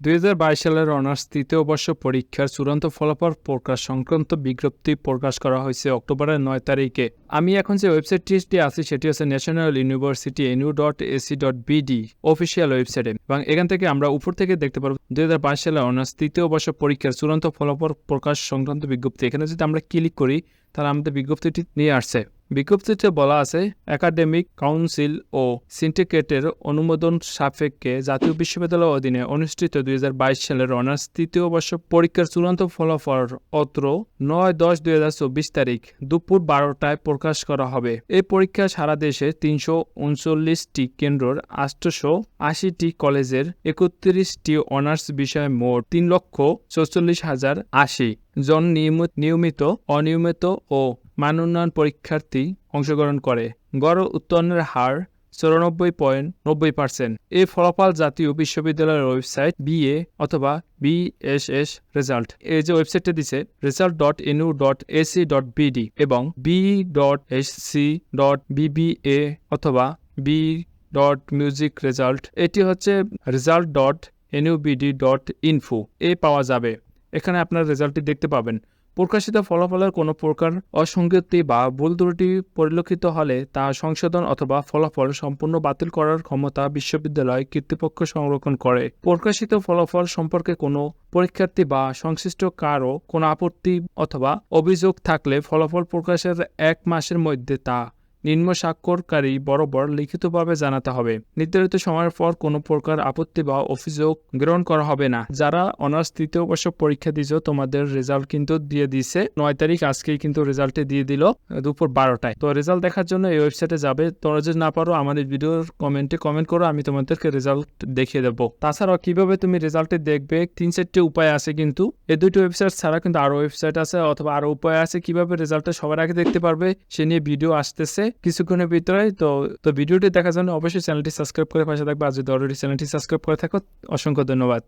দুই হাজার বাইশ সালের অনার্স তৃতীয় বর্ষ পরীক্ষার চূড়ান্ত ফলাফল প্রকাশ সংক্রান্ত বিজ্ঞপ্তি প্রকাশ করা হয়েছে অক্টোবরের নয় তারিখে। আমি এখন যে ওয়েবসাইটটি আছে, সেটি হচ্ছে national university NU dot AC dot BD official ওয়েবসাইটে এবং এখান থেকে আমরা উপর থেকে দেখতে পারব দুই হাজার বাইশ সালের অনার্স তৃতীয় বর্ষ পরীক্ষার চূড়ান্ত ফলাফল প্রকাশ সংক্রান্ত বিজ্ঞপ্তি। এখানে যদি আমরা ক্লিক করি, তাহলে আমাদের বিজ্ঞপ্তিটি নিয়ে আসছে। বিজ্ঞপ্তিতে বলা আছে, একাডেমিক কাউন্সিল ও সিন্ডিকেটের অনুমোদন সাপেক্ষে জাতীয় বিশ্ববিদ্যালয়ের অধীনে অনুষ্ঠিত দুই হাজার বাইশ সালের অনার্স তৃতীয় বর্ষ পরীক্ষার চূড়ান্ত ফলাফল অত্র নয় দশ দুই হাজার চব্বিশ তারিখ দুপুর বারোটায় প্রকাশ করা হবে। এই পরীক্ষা সারা দেশে তিনশো উনচল্লিশটি কেন্দ্রর আটশোশো আশিটি কলেজের একত্রিশটি অনার্স বিষয়ে মোট তিন লক্ষ চৌচল্লিশ হাজার আশি জন নিয়মিত, অনিয়মিত ও মান উন্নয়ন পরীক্ষার্থী অংশগ্রহণ করে। গড় উত্তরণের হার চৌরানব্বই পয়েন্ট নব্বই পার্সেন্ট। এই ফলাফল জাতীয় বিশ্ববিদ্যালয়ের ওয়েবসাইট বিএ অথবা বিএসএস রেজাল্ট। এই যে ওয়েবসাইটটা দিছে result dot NU dot AC dot BD এবং B dot S C dot BBA অথবা বি ডট মিউজিক রেজাল্ট এটি হচ্ছে result dot NUBD dot info এ পাওয়া যাবে। এখানে আপনার রেজাল্টটি দেখতে পাবেন। প্রকাশিত ফলাফলের কোনো প্রকার অসঙ্গতি বা ভুল ত্রুটি পরিলক্ষিত হলে তা সংশোধন অথবা ফলাফল সম্পূর্ণ বাতিল করার ক্ষমতা বিশ্ববিদ্যালয় কর্তৃপক্ষ সংরক্ষণ করে। প্রকাশিত ফলাফল সম্পর্কে কোনো পরীক্ষার্থী বা সংশ্লিষ্ট কারও কোনো আপত্তি অথবা অভিযোগ থাকলে ফলাফল প্রকাশের এক মাসের মধ্যে তা নিম্ন স্বাক্ষরকারী বরাবর লিখিতভাবে জানাতে হবে। নির্ধারিত সময়ের পর কোনো প্রকার আপত্তি বা অভিযোগ গ্রহণ করা হবে না। যারা অনার্স তৃতীয় বর্ষ পরীক্ষা দিয়েছ, তোমাদের রেজাল্ট কিন্তু দিয়ে দিছে নয় তারিখ আজকেই কিন্তু রেজাল্টে দিয়ে দিল দুপুর বারোটায়। তো রেজাল্ট দেখার জন্য এই ওয়েবসাইটে যাবে। তোমরা যদি না পারো আমাদের ভিডিওর কমেন্টে কমেন্ট করো, আমি তোমাদেরকে রেজাল্ট দেখিয়ে দেবো। তাছাড়াও কীভাবে তুমি রেজাল্টে দেখবে, তিন চারটে উপায় আছে কিন্তু। এই দুটো ওয়েবসাইট ছাড়া কিন্তু আরও ওয়েবসাইট আছে অথবা আরও উপায় আছে কীভাবে রেজাল্টটা সবার আগে দেখতে পারবে, সে নিয়ে ভিডিও আসতেছে। কিছুক্ষণের ভিতরে। তো তো ভিডিওটি দেখার জন্য অবশ্যই চ্যানেলটি সাবস্ক্রাইব করে পাশে থাকবে। আর যদি অলরেডি চ্যানেলটি সাবস্ক্রাইব করে থাকো, অসংখ্য ধন্যবাদ।